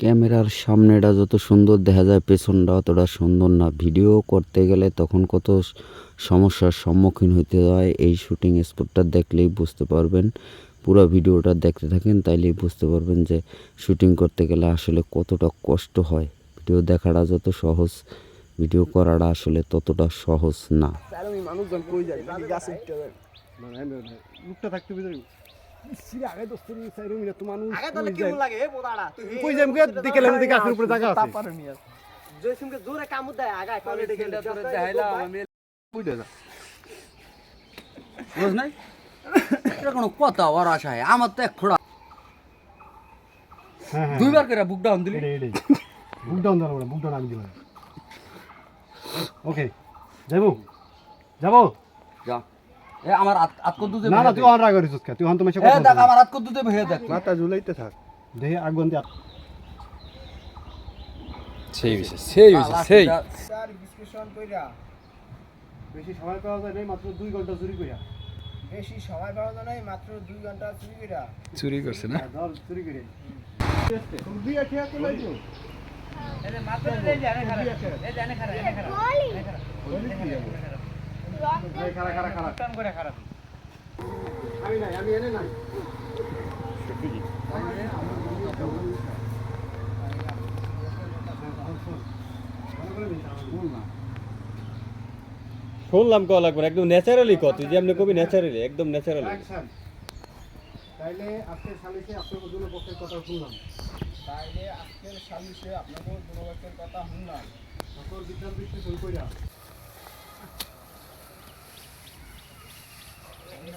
ক্যামেরার সামনেটা যত সুন্দর দেখা যায় পেছনটা অতটা সুন্দর না। ভিডিও করতে গেলে তখন কত সমস্যার সম্মুখীন হতে হয়। এই শুটিং স্পটটা দেখলেই বুঝতে পারবেন। পুরো ভিডিওটা দেখতে থাকেন তাইলেই বুঝতে পারবেন যে শুটিং করতে গেলে আসলে কতটা কষ্ট হয়। ভিডিও দেখাটা যত সহজ ভিডিও করাটা আসলে ততটা সহজ না। লুকটা থাকতে সিরে আগে দোস্ত নি স্যার আমি তো মানুষ আগে তাহলে কই কি যাই? লাগে এ বোদাড়া তুই কই যাম গে? দেখে লাম দেখে গাছের উপরে জায়গা আছে। তাপারে নিয়ে। আস। জোরে কামু দেয়। আগা কোয়ালিটি খেলে তোরে দেখাইলা আমি বুঝলে না। বুঝ নাই? এটা কোনো কথা ওর আশায়। আমার তো এক ফোড়া হ্যাঁ হ্যাঁ। দুইবার করে বুক ডাউন দিলি? বুক ডাউন দাও বুক ডাউন আমি দিলাম। ওকে যাব যাব? যা। এ আমার হাত হাত কদ্দু না না তুই অন করিস কে? তুই অন তো এ দেখ আমার হাত কদ্দু দেবে দেখ মাথা ঝুলাইতে থাক। দেহে আগুন দিয়া সেই বিষয় সেই বিষয় সেই। স্যার বিশ্লেষণ কইরা। বেশি সময় পাওয়া যায় নাই মাত্র দুই ঘণ্টা চুরি কইরা। বেশি সময় পাওয়া যায় নাই মাত্র দুই ঘণ্টা চুরি কইরা। চুরি করছে না? ধর চুরি করে। দুই আঠিয়া তো লাইছো খারা খারা খারা আমি নাই আমি এনে নাই। শুনলাম কল লাগবে একদম ন্যাচারালি কত যে আপনি কবি ন্যাচারালি একদম ন্যাচারালি তাইলে আজকের সালিশে আপনার দুটো পক্ষের কথা শুনলাম। তাইলে আজকের সালিশে আপনাদের কথা শুনলাম। সকল বিচার বিশ্লেষণ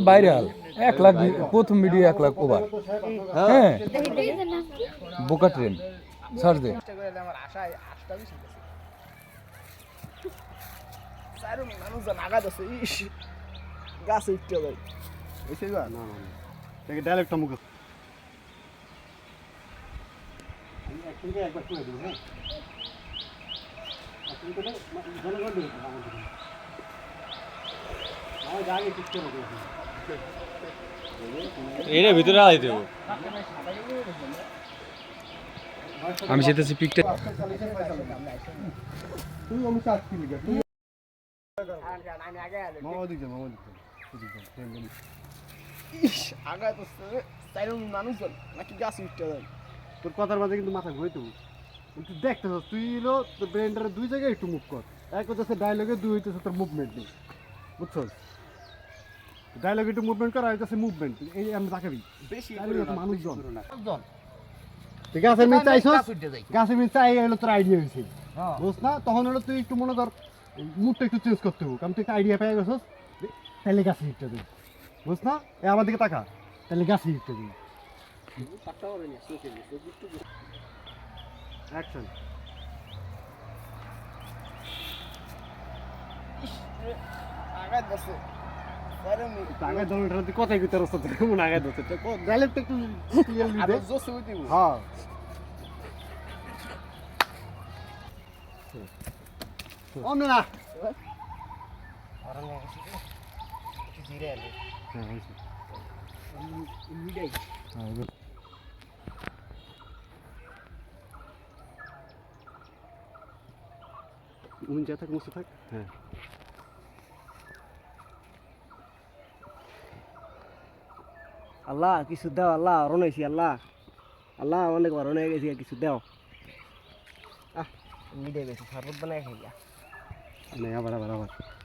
বাইরে হাল এক লাখ প্রথম ভিডিও এক লাখ ওভার হ্যাঁ। বোকা ট্রেন সার্চ দে। গেছে উঠতে যাই না ডাইরেক্টটা মুখ জনগণ এর ভিতরে আলাই দেবো আমি যেতেছি পিকটা। তুই আমি চাষ কি? লিখে তুই আমি আগে মামা মামা ইস আগা তো মানুষজন নাকি গাছে উঠতে তোর কথার মাঝে কিন্তু মাথা ঘুরে তুই তুই দেখতে তুই হলো তোর ব্রেনটারে দুই জায়গায় একটু মুভ কর। এক হচ্ছে ডায়লগে দুই হইতেছে তোর মুভমেন্ট নেই বুঝছস? ডায়লগে একটু মুভমেন্ট করা হইতেছে মুভমেন্ট এই আমি দেখাবি বেশি মানুষজন। তুই গাছের মিন চাইছস গাছের মিন চাই হলো তোর আইডিয়া হয়েছে। বুঝ না? তখন হলো তুই একটু মনে কর মুডটা একটু চেঞ্জ করতে হবে। কারণ তুই একটা আইডিয়া পেয়ে গেছস তাহলে গাছে হিটটা দিবি বুঝ না? এ আমার দিকে তাকা তাহলে গাছে হিটটা দিবি অ্যাকশন স্যার আমি আগে দলটা তুই কথাই কইতে রস্তা তুই কেমন আগে দতে ডাইলেক্ট একটু ক্লিয়ারলি আরও দে জোসে উঠে দিব হ্যাঁ না হ্যাঁ হ্যাঁ. যা থাক মুছে থাক হ্যাঁ আল্লাহ, কিছু দাও আল্লাহ রনাইছি আল্লাহ। আল্লাহ, অনেক বার হয়ে গেছি কিছু দাও। আহ মিডে বেশি শরবত বানাই খাই না আবার আবার আবার।